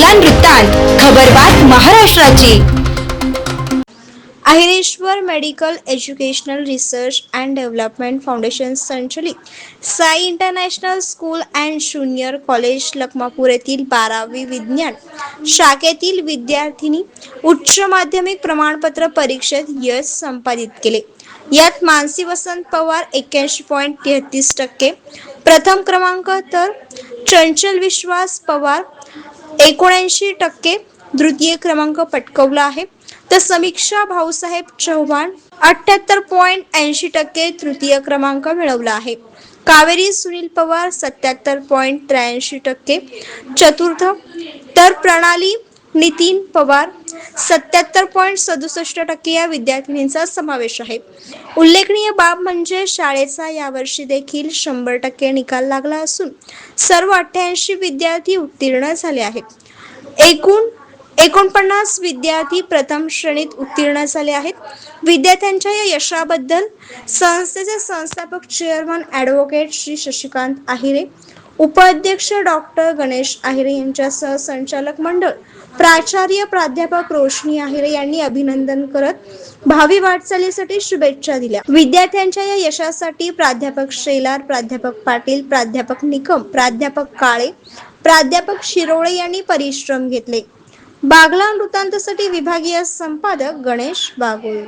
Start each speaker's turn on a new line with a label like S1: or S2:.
S1: बागला वृत्तांत खबरबात महाराष्ट्राची.
S2: Ahireshwar medical educational research and development foundation संचलित. Sai international school and junior college Lakhmapur येथील बारावी विज्ञान शाखेतील विद्यार्थिनी उच्च माध्यमिक प्रमाणपत्र परीक्षेत यश संपादित केले. यात मानसी वसंत पवार एक्क्याऐंशी पॉईंट तेहतीस टक्के प्रथम क्रमांक तर चंचल विश्वास पवार एकोणऐंशी टक्के द्वितीय क्रमांक पटकवला आहे. तर समीक्षा भाऊसाहेब चव्हाण अठ्याहत्तर पॉईंट ऐंशी टक्के तृतीय क्रमांक मिळवला आहे. कावेरी सुनील पवार सत्याहत्तर पॉईंट त्र्याऐंशी टक्के. चतुर्थ तर प्रणाली नितीन पवार सत्याहत्तर पॉईंट सदुसष्ट टक्के या विद्यार्थिनींचा समावेश आहे. उल्लेखनीय बाब म्हणजे शाळेचा यावर्षी देखील शंभर टक्के निकाल लागला असून सर्व अठ्ठ्याऐंशी विद्यार्थी उत्तीर्ण झाले आहेत. एकूण एकोणपन्नास विद्यार्थी प्रथम श्रेणीत उत्तीर्ण झाले आहेत. विद्यार्थ्यांच्या या यशाबद्दल संस्थेचे संस्थापक चेअरमन ॲडव्होकेट श्री शशिकांत आहिरे उपाध्यक्ष डॉक्टर गणेश आहिरे यांच्यासह संचालक मंडळ प्राचार्य प्राध्यापक रोशनी आहिरे यांनी अभिनंदन करत भावी वाटचालीसाठी शुभेच्छा दिल्या. विद्यार्थ्यांच्या या यशासाठी प्राध्यापक शेलार प्राध्यापक पाटील प्राध्यापक निकम प्राध्यापक काळे प्राध्यापक शिरोळे यांनी परिश्रम घेतले. बागला वृत्तांतसाठी विभागीय संपादक गणेश बागुल.